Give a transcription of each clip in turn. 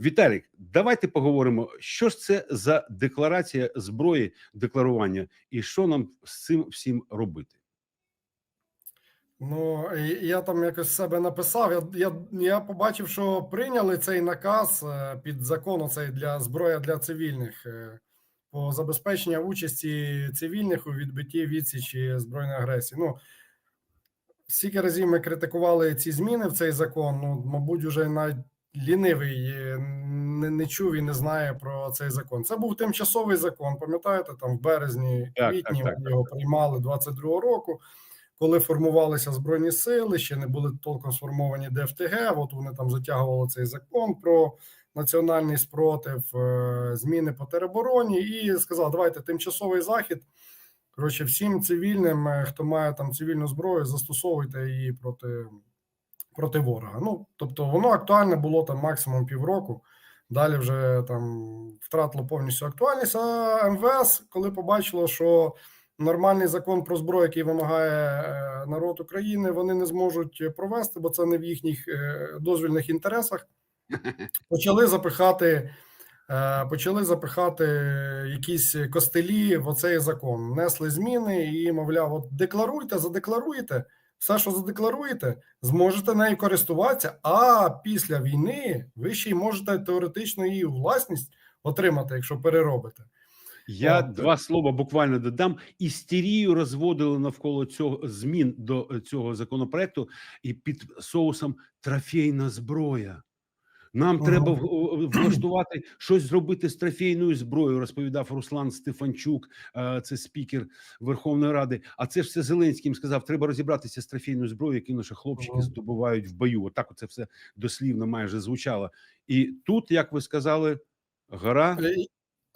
Віталік, давайте поговоримо, що ж це за декларація зброї декларування, і що нам з цим всім робити. Ну, я там якось себе написав. Я, я, я побачив, що прийняли цей наказ е, під закон цей для зброя для цивільних е, по забезпечення участі цивільних у відбитті відсічі збройної агресії. Ну, стільки разів ми критикували ці зміни в цей закон. Ну, мабуть, уже навіть лінивий не, не чув і не знає про цей закон. Це був тимчасовий закон. Пам'ятаєте, там в березні, квітні так, так, його приймали 22-го року коли формувалися збройні сили, ще не були толком сформовані ДФТГ. От вони там затягували цей закон про національний спротив, е, зміни по теробороні, і сказав, давайте тимчасовий захід. Коротше, всім цивільним, е, хто має там цивільну зброю, застосовуйте її проти, проти ворога. Ну тобто, воно актуальне було там максимум півроку. Далі вже там втратило повністю актуальність. А МВС, коли побачило, що нормальний закон про зброю, який вимагає е, народ України, вони не зможуть провести, бо це не в їхніх е, дозвільних інтересах. Почали запихати, е, почали запихати якісь костелі в оцей закон. Внесли зміни і, мовляв, от декларуйте, задекларуєте. Все, що задекларуєте, зможете нею користуватися. А після війни ви ще й можете теоретично її власність отримати, якщо переробите. Я От. два слова буквально додам. Істерію розводили навколо цього змін до цього законопроекту і під соусом трофейна зброя. Нам Ага. треба влаштувати щось зробити з трофейною зброєю, розповідав Руслан Стефанчук, е, це спікер Верховної Ради. А це ж все Зеленський їм сказав: треба розібратися з трофейною зброєю, яку наші хлопчики Ага. здобувають в бою. Отак оце все дослівно майже звучало. І тут, як ви сказали, гора Е,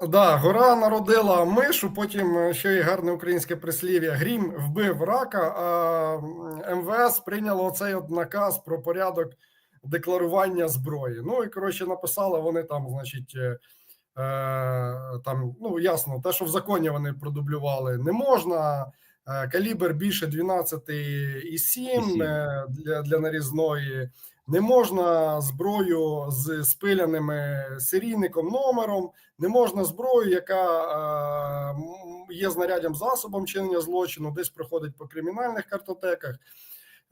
Да, гора народила мишу, потім е, ще й гарне українське прислів'я. Грім вбив рака, а МВС прийняло оцей от наказ про порядок декларування зброї. Ну і коротше написали вони там, значить, е, е, там, ну ясно, те, що в законі вони продублювали, не можна. Е, Калібр більше 12,7 е, для, для нарізної. Не можна зброю з спиляними серійником номером, не можна зброю, яка е, є знаряддям засобом чинення злочину, десь проходить по кримінальних картотеках.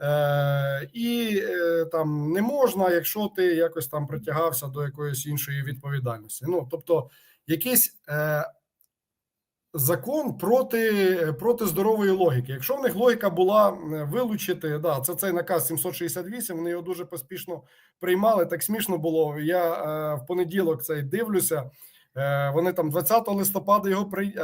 Е, і е, там не можна, якщо ти якось там притягався до якоїсь іншої відповідальності. Ну тобто, якийсь е, закон проти, проти здорової логіки. Якщо в них логіка була вилучити, да, це цей наказ 768, вони його дуже поспішно приймали. Так смішно було. Я в понеділок цей дивлюся. Е, Вони там 20 листопада його при е,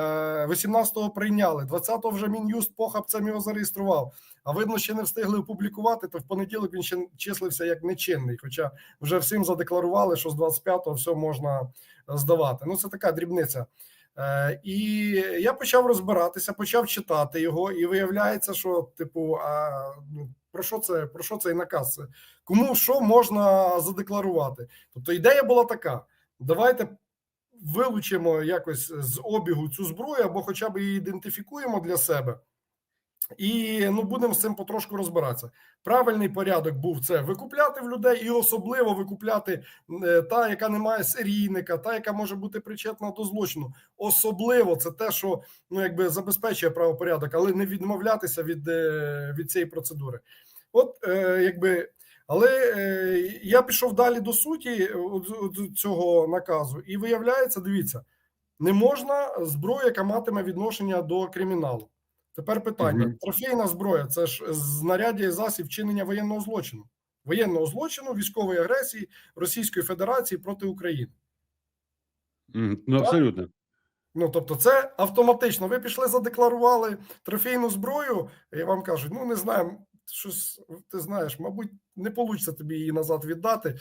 18-го прийняли. 20-го вже мін'юст похабцем його зареєстрував. А видно, ще не встигли опублікувати. То в понеділок він ще числився як нечинний. Хоча вже всім задекларували, що з 25-го все можна здавати. Ну це така дрібниця. Е, І я почав розбиратися, почав читати його, і виявляється, що типу, а ну про що це про що цей наказ? Кому що можна задекларувати? Тобто ідея була така: давайте вилучимо якось з обігу цю зброю, або хоча б її ідентифікуємо для себе. І ну будемо з цим потрошку розбиратися. Правильний порядок був це викупляти в людей, і особливо викупляти е, та, яка не має серійника, та яка може бути причетна до злочину. Особливо це те, що ну якби забезпечує правопорядок, але не відмовлятися від, е, від цієї процедури. От е, якби. Але е, я пішов далі до суті от цього наказу, і виявляється, дивіться, не можна зброю, яка матиме відношення до криміналу. Тепер питання: Мгм. трофейна зброя це ж знаряддя і засіб вчинення воєнного злочину, воєнного злочину, військової агресії Російської Федерації проти України. Ну абсолютно. Ну тобто, це автоматично. Ви пішли, задекларували трофейну зброю, і вам кажуть: ну не знаю, щось ти знаєш, мабуть, не вийде тобі її назад віддати.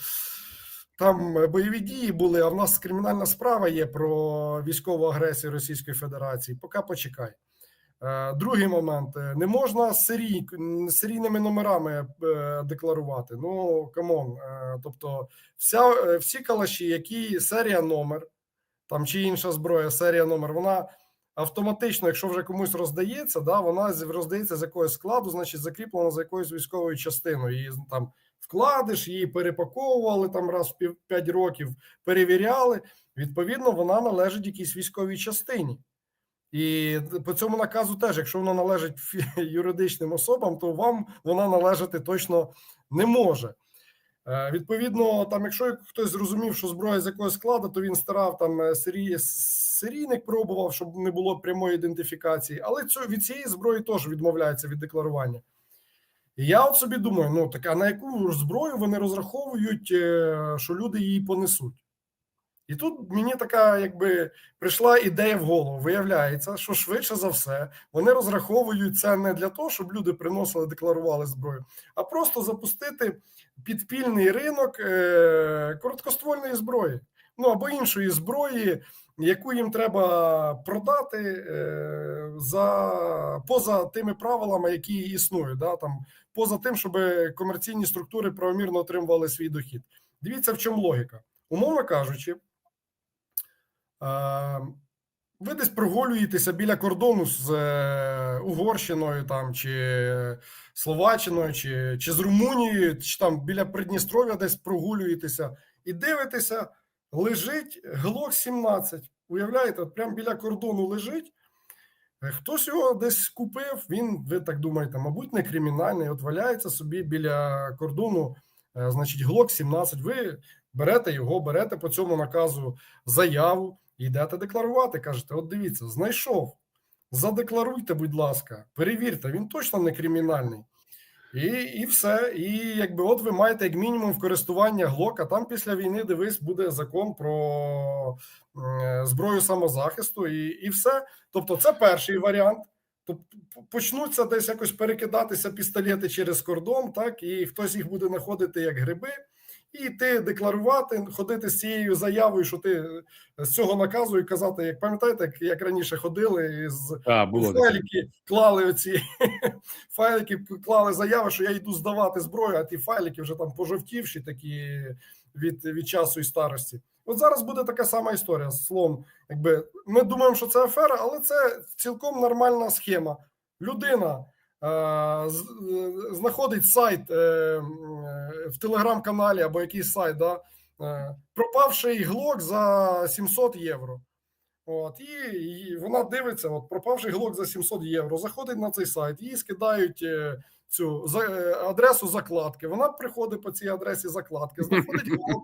Там е, бойові дії були, а в нас кримінальна справа є про військову агресію Російської Федерації. Поки почекай. Е, Другий момент: е, не можна серій, серійними номерами декларувати. Ну камон. Тобто, вся, всі калаші, які серія номер, там чи інша зброя, серія номер, вона автоматично, якщо вже комусь роздається, да, вона роздається з якогось складу, значить закріплена за якоюсь військовою частиною. І там вкладиш, її перепаковували там раз в пів- п'ять років, перевіряли. Відповідно, вона належить якійсь військовій частині. І по цьому наказу теж, якщо вона належить юридичним особам, то вам вона належати точно не може. Е, Відповідно, там, якщо хтось зрозумів, що зброя з якогось складу, то він старав там е, серій, серійник пробував, щоб не було прямої ідентифікації, але цю, від цієї зброї теж відмовляється від декларування. Я от собі думаю: ну так а на яку зброю вони розраховують, е, що люди її понесуть? І тут мені така, якби прийшла ідея в голову. Виявляється, що швидше за все вони розраховують це не для того, щоб люди приносили, декларували зброю, а просто запустити підпільний ринок е, короткоствольної зброї, ну або іншої зброї, яку їм треба продати е, за поза тими правилами, які існують, да, там поза тим, щоб комерційні структури правомірно отримували свій дохід. Дивіться, в чому логіка. Умовно кажучи, ви десь прогулюєтеся біля кордону з е, Угорщиною там чи Словаччиною, чи, чи з Румунією, чи там біля Придністров'я десь прогулюєтеся і дивитеся, лежить Глок 17. Уявляєте, от прямо біля кордону лежить. Е, Хтось його десь купив, він, ви так думаєте, мабуть, не кримінальний. От валяється собі біля кордону, е, значить, Глок 17. Ви берете його, берете по цьому наказу заяву, йдете декларувати. Кажете: от дивіться, знайшов. Задекларуйте, будь ласка, перевірте, він точно не кримінальний. І, і все. І якби от ви маєте як мінімум в користування ГЛОК, а там після війни, дивись, буде закон про е, зброю самозахисту, і, і все. Тобто, це перший варіант. Тобто почнуться десь якось перекидатися пістолети через кордон, так і хтось їх буде знаходити як гриби, і ти декларувати, ходити з цією заявою, що ти з цього наказу і казати, як пам'ятаєте, як, як раніше ходили з файлики, клали оці файлики, клали заяви, що я йду здавати зброю, а ті файлики вже там пожовтівші такі від, від часу і старості. От зараз буде така сама історія з словом. Якби ми думаємо, що це афера, але це цілком нормальна схема. Людина е, е, знаходить сайт е, е, в телеграм-каналі або якийсь сайт, да, е, пропавший глок за 700 євро. От, і, і вона дивиться, от пропавший глок за 700 євро, заходить на цей сайт, їй скидають е, цю за, е, адресу закладки. Вона приходить по цій адресі закладки, знаходить глок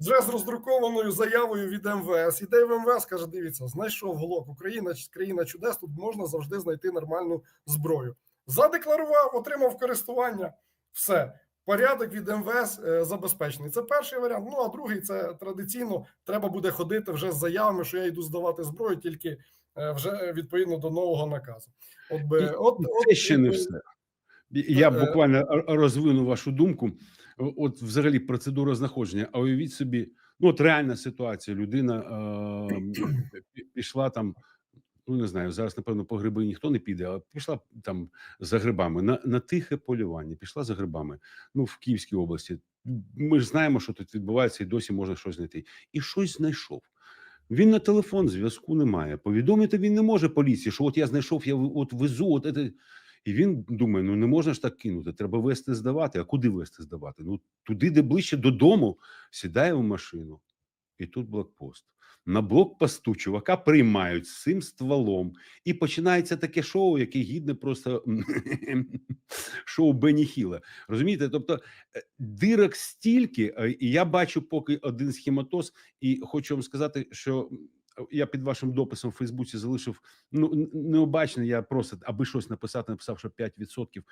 вже з роздрукованою заявою від МВС. Іде в МВС, каже: дивіться, знайшов глок. Україна країна чудес. Тут можна завжди знайти нормальну зброю. Задекларував, отримав користування. Все. Порядок від МВС е, забезпечений. Це перший варіант. Ну а другий це традиційно треба буде ходити вже з заявами, що я йду здавати зброю, тільки е, вже відповідно до нового наказу. От би, от, от, Це ще не все. Я Е, буквально розвину вашу думку. От, взагалі, процедура знаходження. А уявіть собі, ну от реальна ситуація. Людина е, пішла там. Ну не знаю, зараз напевно по гриби ніхто не піде, а пішла там за грибами на, на тихе полювання. Пішла за грибами. Ну в Київській області. Ми ж знаємо, що тут відбувається, і досі можна щось знайти. І щось знайшов. Він на телефон зв'язку немає. Повідомити він не може поліції, що от я знайшов, я от везу. От це. І він думає: ну не можна ж так кинути. Треба вести здавати. А куди вести здавати? Ну туди, де ближче додому, сідає в машину, і тут блокпост. На блокпосту чувака приймають з цим стволом, і починається таке шоу, яке гідне просто шоу Бенні Хіла. Розумієте? Тобто е, дирок стільки, е, і я бачу поки один схематоз, і хочу вам сказати, що я під вашим дописом в Фейсбуці залишив ну необачно. Я просто аби щось написати, написав, що 5%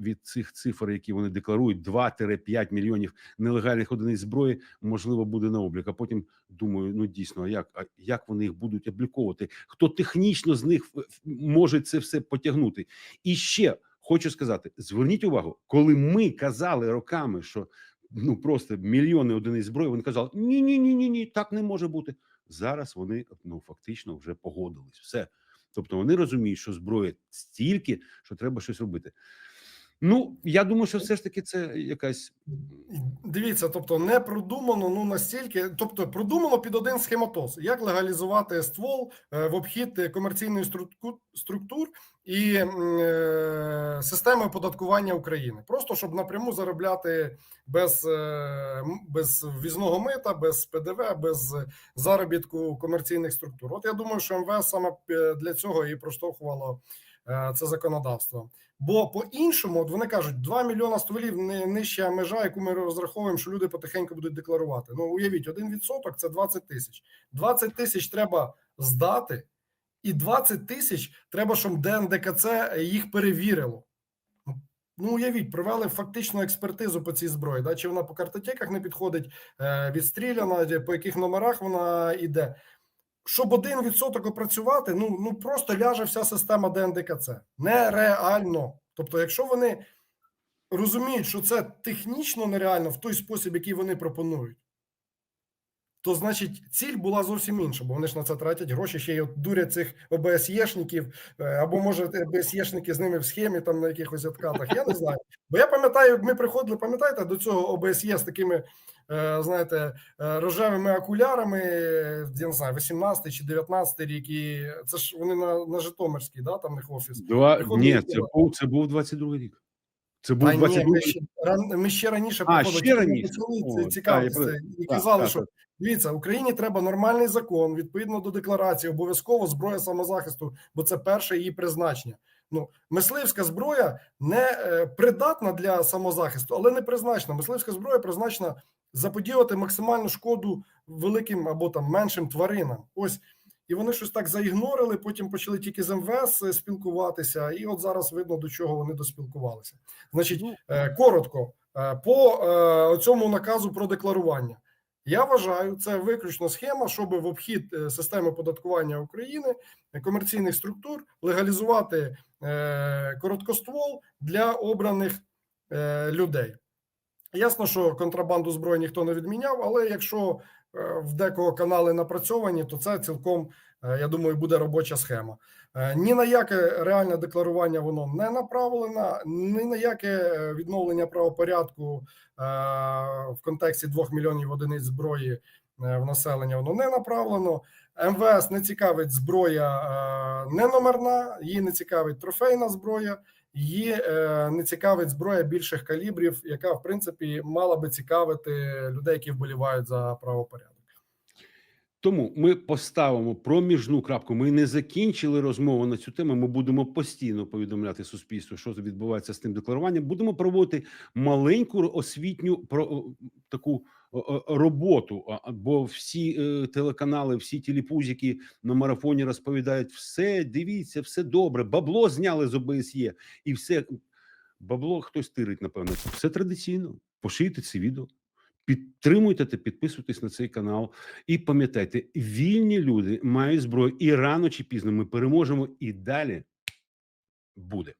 від цих цифр, які вони декларують, 2-5 мільйонів нелегальних одиниць зброї, можливо, буде на облік. А потім думаю, ну дійсно, а як а як вони їх будуть обліковувати? Хто технічно з них в- може це все потягнути? І ще хочу сказати: зверніть увагу, коли ми казали роками, що ну просто мільйони одиниць зброї, вони казали: ні, ні, ні, ні, ні, так не може бути. Зараз вони ну фактично вже погодились. Все. Тобто вони розуміють, що зброї стільки, що треба щось робити. Ну я думаю, що все ж таки це якась Дивіться, тобто не продумано ну настільки, тобто продумано під один схематоз, як легалізувати ствол е, в обхід е, комерційної структур і е, системи оподаткування України, просто щоб напряму заробляти без, е, без ввізного мита, без ПДВ, без заробітку комерційних структур. От я думаю, що МВС саме е, для цього і проштовхувало е, це законодавство. Бо по-іншому, от вони кажуть, 2 мільйона стволів не нижча межа, яку ми розраховуємо, що люди потихеньку будуть декларувати. Ну уявіть, 1% – це 20 тисяч. 20 тисяч треба здати, і 20 тисяч треба, щоб ДНДКЦ їх перевірило. Ну, уявіть, провели фактичну експертизу по цій зброї. Да? Чи вона по картотеках не підходить, е, відстріляна, по яких номерах вона йде. Щоб один відсоток опрацювати, ну, ну просто ляже вся система ДНДКЦ. Нереально. Тобто, якщо вони розуміють, що це технічно нереально в той спосіб, який вони пропонують, то значить ціль була зовсім інша, бо вони ж на це тратять гроші, ще й от дурять цих ОБСЄшників, е, або може ОБСЄшники з ними в схемі там на якихось откатах. Я не знаю. Бо я пам'ятаю, ми приходили, пам'ятаєте, до цього ОБСЄ з такими, е, знаєте, е, рожевими окулярами, я не знаю, 18 чи 19 рік, і це ж вони на, на Житомирській, да, там них офіс. два. Ні, це був це був 22 рік. Це був 22 ми ще, ран- ми ще раніше А, ще раніше? я і казали, так, що так. дивіться, Україні треба нормальний закон відповідно до декларації, обов'язково зброя самозахисту, бо це перше її призначення. Ну, мисливська зброя не е, придатна для самозахисту, але не призначена. Мисливська зброя призначена заподіяти максимальну шкоду великим або там меншим тваринам. Ось і вони щось так заігнорили. Потім почали тільки з МВС спілкуватися, і от зараз видно до чого вони доспілкувалися. Значить, Ну, Е, коротко е, по е, цьому наказу про декларування. Я вважаю, це виключно схема, щоб в обхід е, системи податкування України е, комерційних структур легалізувати е, короткоствол для обраних е, людей. Ясно, що контрабанду зброї ніхто не відміняв, але якщо е, в декого канали напрацьовані, то це цілком, е, я думаю, буде робоча схема. Е, Ні на яке реальне декларування воно не направлено, ні на яке е, відновлення правопорядку е, в контексті 2 мільйонів одиниць зброї е, в населення воно не направлено. МВС не цікавить зброя е, не номерна, її не цікавить трофейна зброя, її е, не цікавить зброя більших калібрів, яка в принципі мала би цікавити людей, які вболівають за правопорядок. Тому ми поставимо проміжну крапку. Ми не закінчили розмову на цю тему. Ми будемо постійно повідомляти суспільству, що відбувається з тим декларуванням. Будемо проводити маленьку освітню про таку роботу. Бо всі е, телеканали, всі телепузики на марафоні розповідають все. Дивіться, все добре. Бабло зняли з ОБСЄ, і все бабло хтось тирить. Напевно, все традиційно. Поширюйте це відео. Підтримуйте та підписуйтесь на цей канал. І пам'ятайте, вільні люди мають зброю, і рано чи пізно ми переможемо, і далі буде.